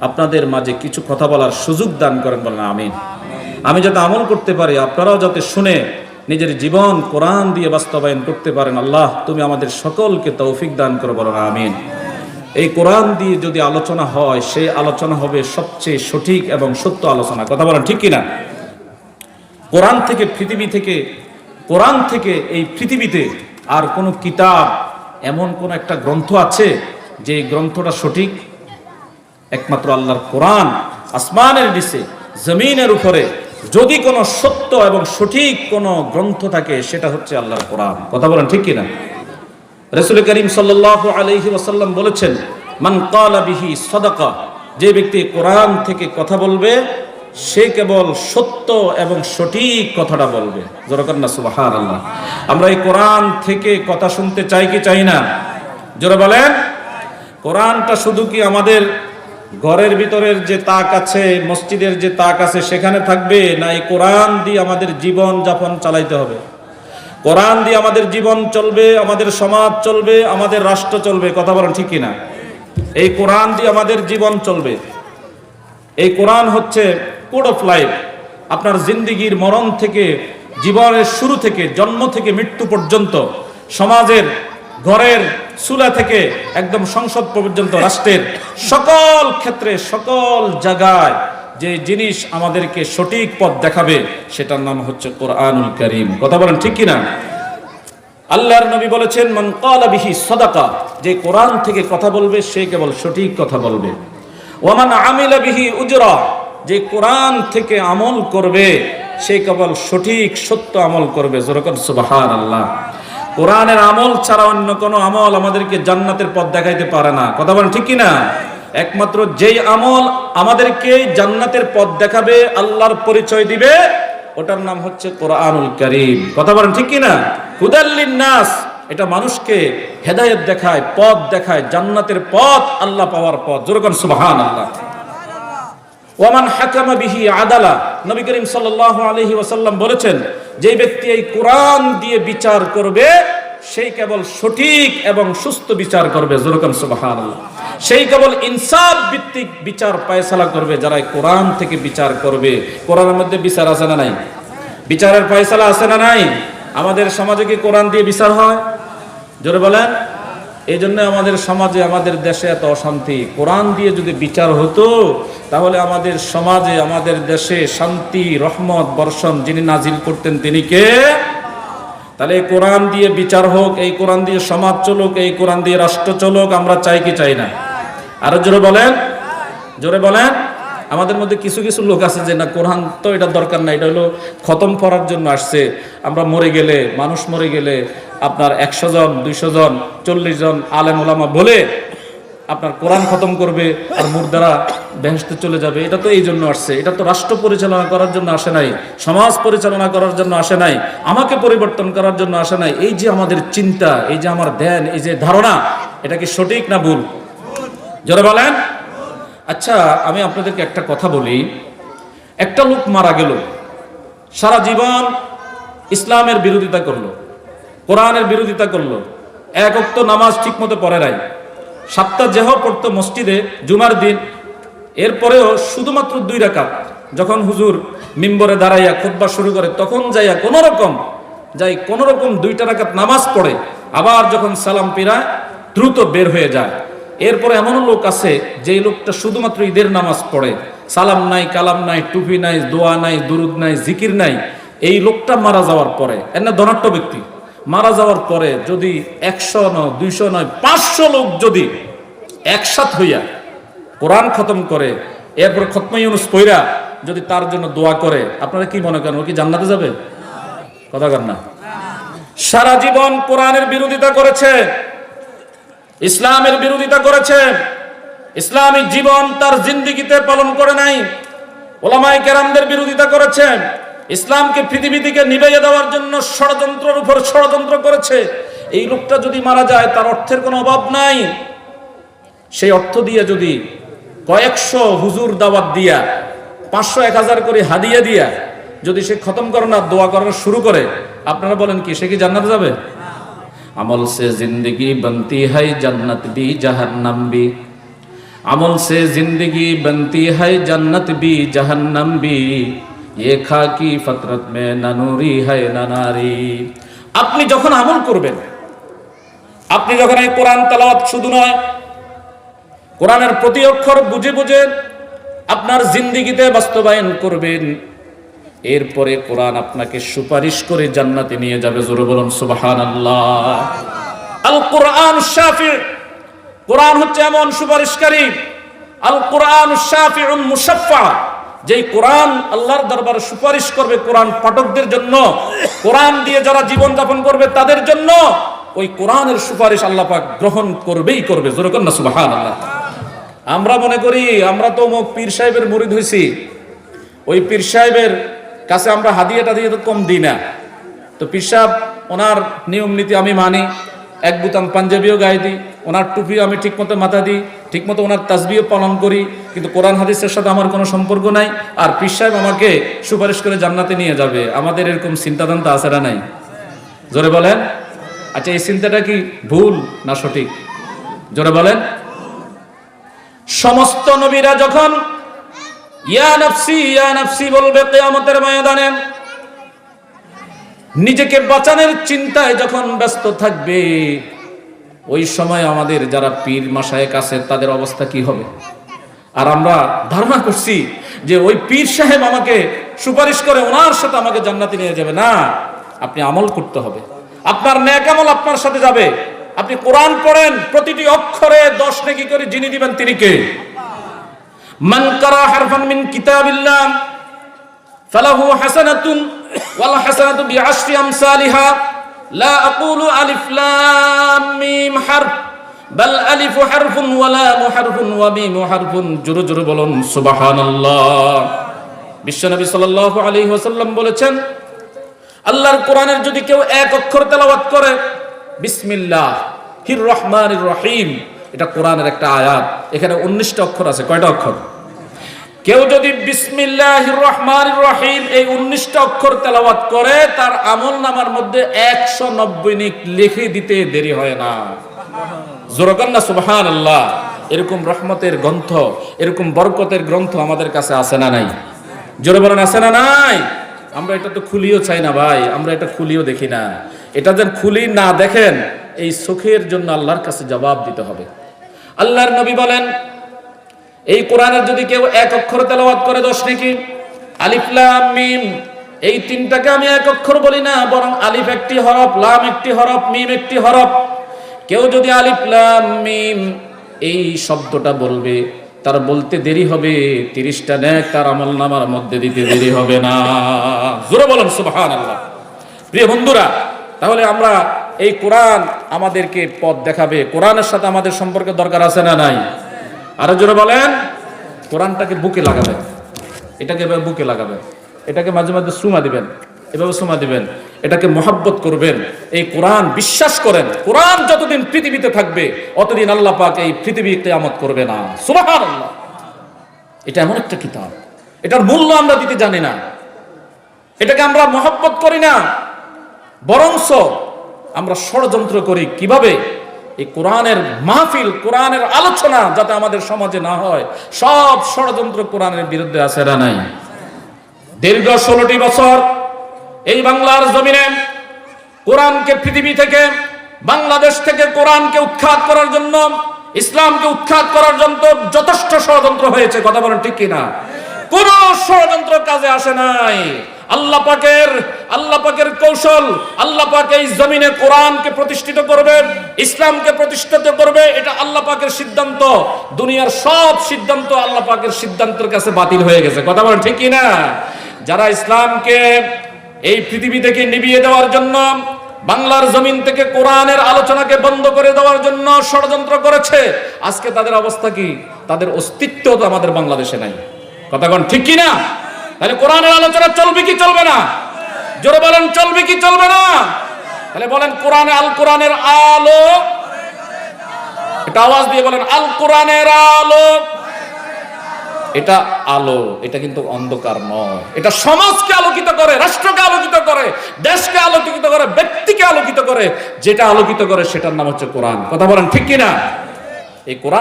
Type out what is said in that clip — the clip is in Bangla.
আপনাদের মাঝে কিছু কথা বলার সুযোগ দান করেন বলেন, আমিন। আমি যাতে আমল করতে পারি, আপনারাও যাতে শুনে নিজের জীবন কোরআন দিয়ে বাস্তবায়ন করতে পারেন, আল্লাহ তুমি আমাদের সকলকে তৌফিক দান করে বলেন, আমিন। এই কোরআন দিয়ে যদি আলোচনা হয়, সেই আলোচনা হবে সবচেয়ে সঠিক এবং সত্য আলোচনা। কথা বলেন, ঠিক কিনা? কোরআন থেকে, পৃথিবী থেকে, কোরআন থেকে এই পৃথিবীতে আর কোনো কিতাব, এমন কোন একটা গ্রন্থ আছে যে গ্রন্থটা সঠিক? একমাত্র আল্লাহর কোরআন আসমানের নিচে, জমিনের উপরে। যদি কোনো সত্য এবং সঠিক কোনো গ্রন্থ থাকে, সেটা হচ্ছে আল্লাহর কোরআন। কথা বলেন ঠিক কিনা? রসুল করিম সাল্লাহ আলহি ওসাল্লাম বলেছেন, মান কালা বিহি সদাকা যে ব্যক্তি কোরআন থেকে কথা বলবে, সে কেবল সত্য এবং সঠিক কথাটা বলবে। জোরকন্না সুবাহান আল্লাহ আমরা এই কোরআন থেকে কথা শুনতে চাই কি চাই না? জোরে বলেন। কোরআনটা শুধু কি আমাদের ঘরের ভিতরের যে তাক আছে, মসজিদের যে তাক আছে, সেখানে থাকবে না এই কোরআন দিয়ে আমাদের জীবন যাপন চালাইতে হবে। কোরআন দিয়ে আমাদের জীবন চলবে, আমাদের সমাজ চলবে, আমাদের রাষ্ট্র চলবে, কথা বলেন ঠিক কিনা? এই কোরআন দিয়ে আমাদের জীবন চলবে। এই কোরআন হচ্ছে কোড অফ লাইফ। আপনার জিন্দিগির মরণ থেকে, জীবনের শুরু থেকে, জন্ম থেকে মৃত্যু পর্যন্ত সমাজের ঘরের চুলা থেকে একদম সংসদ পর্যন্ত রাষ্ট্রের সকল ক্ষেত্রে, সকল জায়গায় যে জিনিস আমাদেরকে সঠিক পথ দেখাবে, সেটার নাম হচ্ছে কোরআনুল করিম। কথা বলেন ঠিক কিনা? আল্লাহর নবী বলেছেন, মান বিহি সদাকা যে কোরআন থেকে কথা বলবে, সে কেবল সঠিক কথা বলবে। ওয়ামান আমিলা বিহি উজরা যে কোরআন থেকে আমল করবে, সে কেবল সঠিক সত্য আমল করবে। যেরকম সুবাহান আল্লাহ কোরআনের আমল ছাড়া অন্য কোনো আমল আমাদেরকে জান্নাতের পথ দেখাইতে পারে না। কথা বলেন ঠিক কিনা? একমাত্র যেই আমল আমাদেরকে জান্নাতের পথ দেখাবে, আল্লাহর পরিচয় দিবে, ওটার নাম হচ্ছে কোরআনুল করিম। কথা বলেন ঠিক কিনা? হুদাল্লিন নাস এটা মানুষকে হেদায়েত দেখায়, পথ দেখায়, জান্নাতের পথ আল্লাহ পাওয়ার পথ। যেরকম সুবহান আল্লাহ ওয়ামান হাকামা বিহি আদালা, নবী করিম সাল্লাল্লাহু আলাইহি ওয়াসাল্লাম বলেছেন যে ব্যক্তি এই কোরআন দিয়ে বিচার করবে, সেই কেবল সঠিক এবং সুস্থ বিচার করবে যেরকম সুবাহান সেই কেবল ইনসাফ ভিত্তিক বিচার পায়সালা করবে, যারা কোরআন থেকে বিচার করবে। কোরআনের মধ্যে বিচার আছে না নাই? বিচারের পায়সালা আছে না নাই? আমাদের সমাজে কি কোরআন দিয়ে বিচার হয়? জোরে বলেন। এই জন্য আমাদের সমাজে, আমাদের দেশে এত অশান্তি। কোরআন দিয়ে যদি বিচার হতো, তাহলে আমাদের সমাজে, আমাদের দেশে শান্তি, রহমত, বর্ষণ যিনি নাজিল করতেন তিনি কে? তাহলে এই কোরআন দিয়ে বিচার হোক, এই কোরআন দিয়ে সমাজ চলুক, এই কোরআন দিয়ে রাষ্ট্র চলুক, আমরা চাই কি চাই না? আরও জোরে বলেন। জোরে বলেন। আমাদের মধ্যে কিছু কিছু লোক আছে যে, না, কোরআন তো এটা দরকার না এটা হলো খতম করার জন্য আসছে। আমরা মরে গেলে, মানুষ মরে গেলে আপনার একশো জন, দুইশো জন, চল্লিশ জন আলেম ওলামা বলে আপনার কোরআন খতম করবে আর মুর্দারা বেহেস্তে চলে যাবে। এটা তো এই জন্য আসছে। এটা তো রাষ্ট্র পরিচালনা করার জন্য আসে নাই, সমাজ পরিচালনা করার জন্য আসে নাই, আমাকে পরিবর্তন করার জন্য আসে নাই। এই যে আমাদের চিন্তা, এই যে আমার ধ্যান, এই যে ধারণা, এটা কি সঠিক না ভুল? জোরে বলেন। আচ্ছা আমি আপনাদেরকে একটা কথা বলি। একটা লোক মারা গেল। সারা জীবন ইসলামের বিরোধিতা করল, কোরআনের বিরোধিতা করল। এক অক্ত নামাজ ঠিকমতো পড়ে নাই। সাতটা যেহ পড়তো মসজিদে, জুমার দিন। এরপরেও শুধুমাত্র দুই রাকাত, যখন হুজুর মিম্বরে দাঁড়াইয়া খুতবা শুরু করে, তখন যাইয়া কোন রকম যাই কোন রকম দুইটা রাকাত নামাজ পড়ে, আবার যখন সালাম পিরায় দ্রুত বের হয়ে যায়। এরপরে এমনও লোক আছে যে লোকটা শুধুমাত্র ঈদের নামাজ পড়ে। সালাম নাই, কালাম নাই, টুপি নাই, দোয়া নাই, দুরুদ নাই, জিকির নাই। এই লোকটা মারা যাওয়ার পরে, এর না ধনাট্য ব্যক্তি, মারা যাওয়ার পরে যদি একশো নয়, দুইশো নয়, পাঁচশো লোক যদি একসাথ হইয়া কোরআন খতম করে, এরপর খতমাই ইউনুস পইরা যদি তার জন্য দোয়া করে, আপনারা কি মনে করেন, ও কি জান্নাতে যাবে? কথা কর না। সারা জীবন কোরআনের বিরোধিতা করেছে। ইসলামের বিরোধিতা করেছে। ইসলামিক জীবন তার জিন্দিগিতে পালন করে নাই। ওলামাই কেরামদের বিরোধিতা করেছেন ইসলামকে পৃথিবী থেকে নিবাইয়ে দেওয়ার জন্য ষড়যন্ত্রের উপর ষড়যন্ত্র করেছে। এই লোকটা যদি মারা যায়, তার অর্থের কোনো অভাব নাই। সেই অর্থ দিয়ে যদি কয়েকশো হুজুর দাওয়াত দিয়া, পাঁচশো, এক হাজার করে হাদিয়া দিয়া যদি সে খতম করে না, দোয়া করানো শুরু করে, আপনারা বলেন কি, সে কি জান্নাতে যাবে? আমল সে জিন্দগি বনতি হয় জান্নাত বি জাহান্নাম বি अमल से जिंदगी बनती है जन्नत भी जहन्नम भी ये खाकी फतरत में न नूरी है न नारी আপনি যখন আমল করবেন আপনি যখন এই কোরআন তালাওয়াত শুধু নয় কোরআনের প্রতি অক্ষর বুঝে বুঝে আপনার জিন্দিগিতে বাস্তবায়ন করবেন এরপরে কোরআন আপনাকে সুপারিশ করে জান্নাতে নিয়ে যাবে। জোরে বলুন, সুবহানাল্লাহ। আল কোরআন শাফি। কোরআন হচ্ছে এমন সুপারিশকারী। আল কোরআন শাফিউন মুসাফফা যেই কোরআন আল্লাহর দরবারে সুপারিশ করবে কোরআন পাঠকদের জন্য, কোরআন দিয়ে যারা জীবন যাপন করবে তাদের জন্য, ওই কোরআনের সুপারিশ আল্লাহ পাক গ্রহণ করবেই করবে। জোরে কন্যা সুবহানাল্লাহ। আমরা মনে করি, আমরা তো পীর সাহেবের মুরিদ হইছি। ওই পীর সাহেবের কাছে আমরা হাদিয়াটা দিয়ে তো কম দিই না। তো পীর সাহেব ওনার নিয়ম নীতি আমি মানি, এক বুতাম পাঞ্জাবিও গায়ে দিই, ওনার টুপিও আমি ঠিকমতো মাথা দিই, ঠিকমতো ওনার তাসবিও পালন করি, কিন্তু কোরআন হাদিসের সাথে আমার কোনো সম্পর্ক নাই, আর পীর সাহেব আমাকে সুপারিশ করে জান্নাতে নিয়ে যাবে। আমাদের এরকম চিন্তাদান্তা আছে না নাই? জোরে বলেন? আচ্ছা এই চিন্তাটা কি ভুল না সঠিক? জোরে বলেন? সমস্ত নবীরা যখন বলবে নিজেকে বাঁচানোর চিন্তায় যখন ব্যস্ত থাকবে, ওই সময় আমাদের যারা পীর মাসায়েক আছে, তাদের অবস্থা কি হবে? আর আমরা ধারণা করছি যে ওই পীর সাহেব আমাকে সুপারিশ করে ওনার সাথে আমাকে জান্নাতে নিয়ে যাবে। না, আপনি আমল করতে হবে। আপনার ন্যাক আমল আপনার সাথে যাবে। আপনি কোরআন পড়েন, প্রতিটি অক্ষরে দশ নেকি করে যিনি দিবেন তিনি কে? মান হারফান মিন কিতাবিল্লাহ, ফালাহু হাসানাতুন ওয়াল হাসানাতু বিআশরি আমসালিহা, লা আকুলু আলিফ লাম মিম হারফ আলিফ হারফুন ওয়া লাম হারফুন ওয়া মিম হারফুন, জোরে জোরে বলুন, সুবহানাল্লাহ। সাল্লাল্লাহু আলাইহি ওয়াসাল্লাম বলেছেন, আল্লাহর কোরআনের যদি কেউ এক অক্ষর তেলাওয়াত করে, বিসমিল্লাহ, হির রহমানির রহিম, এটা কোরআনের একটা আয়াত। এখানে উনিশটা অক্ষর আছে, কয়টা অক্ষর? কেউ যদি বিসমিল্লাহ রহমান রহিম এই উনিশটা অক্ষর তেলাওয়াত করে, তার আমল নামার মধ্যে একশো নব্বই লিখে দিতে দেরি হয় না। জোরকান্না সুবহান আল্লাহ এরকম রহমতের গ্রন্থ, এরকম বরকতের গ্রন্থ আমাদের কাছে আছে না নাই? জোরে বলেন, আছে না নাই? আমরা এটা তো খুলিও চাই না ভাই, আমরা এটা খুলিও দেখি না। এটা যেন খুলি না দেখেন, এই সুখের জন্য আল্লাহর কাছে জবাব দিতে হবে। আল্লাহর নবী বলেন এই কোরআনের যদি কেউ এক অক্ষর তেলাওয়াত করে দশ নাকি আলিফ, লাম, মিম। এই তিনটাকে আমি এক অক্ষর বলি না, বরং আলিফ একটি হরফ, লাম একটি হরফ, মিম একটি হরফ। কেউ যদি আলিফ, লাম, মিম এই শব্দটা বলবে, তার বলতে দেরি হবে, তিরিশটা ন্যাক তার আমল নামার মধ্যে দিতে দেরি হবে না। জোরে বলেন সুবহান আল্লাহ প্রিয় বন্ধুরা, তাহলে আমরা এই কোরআন আমাদেরকে পথ দেখাবে। কোরআনের সাথে আমাদের সম্পর্কে দরকার আছে না নাই? আরও জোরে বলেন। কোরআনটাকে বুকে লাগাবেন। এটাকে এভাবে বুকে লাগাবেন। এটাকে মাঝে মাঝে সুমা দিবেন। এভাবে সুমা দিবেন। এটাকে মহাব্বত করবেন। এই কোরআন বিশ্বাস করেন। কোরআন যতদিন পৃথিবীতে থাকবে, অতদিন আল্লাহ পাক এই পৃথিবী কেয়ামত করবে না। সুবাহান আল্লাহ এটা এমন একটা কিতাব। এটার মূল্য আমরা দিতে জানি না। এটাকে আমরা মহাব্বত করি না। বরংস আমরা ষড়যন্ত্র করি। কীভাবে? এই কোরআনের মাহফিল, কোরআনের আলোচনা যাতে আমাদের সমাজে না হয়, সব ষড়যন্ত্র কোরআনের বিরুদ্ধে আছে না নাই? দীর্ঘ ষোলোটি বছর এই বাংলার জমিনে কোরআনকে পৃথিবী থেকে, বাংলাদেশ থেকে কোরআনকে উৎখাত করার জন্য, ইসলামকে উৎখাত করার জন্য যথেষ্ট ষড়যন্ত্র হয়েছে, কথা বলেন ঠিক কিনা? কোন ষড়যন্ত্র কাজে আসে নাই। আল্লাহ পাকের আল্লাহ পাকের কৌশল, আল্লাহ পাক এই জমিনে কোরআনকে প্রতিষ্ঠিত করবে, ইসলামকে প্রতিষ্ঠিত করবে, এটা আল্লাহ পাকের সিদ্ধান্ত। দুনিয়ার সব সিদ্ধান্ত আল্লাহ পাকের সিদ্ধান্তের কাছে বাতিল হয়ে গেছে। কথা বলেন ঠিক না যারা ইসলামকে এই পৃথিবী থেকে নিবিয়ে দেওয়ার জন্য, বাংলার জমিন থেকে কোরআনের আলোচনাকে বন্ধ করে দেওয়ার জন্য ষড়যন্ত্র করেছে, আজকে তাদের অবস্থা কি? তাদের অস্তিত্ব তো আমাদের বাংলাদেশে নাই। কথাগণ ঠিক কি না তাহলে কোরআনের আলোচনা চলবে কি চলবে না? জোরে বলেন, চলবে কি চলবে না? তাহলে বলেন, কোরআনে আল, কোরআনের আলো। এটা আওয়াজ দিয়ে বলেন, আল, কোরআনের আলো। এটা আলো, এটা কিন্তু অন্ধকার নয়। এটা সমাজকে আলোকিত করে, রাষ্ট্রকে আলোকিত করে, দেশকে আলোকিত করে, ব্যক্তিকে আলোকিত করে। যেটা আলোকিত করে, সেটার নাম হচ্ছে কোরআন। কথা বলেন, ঠিক কিনা? এই কোরআন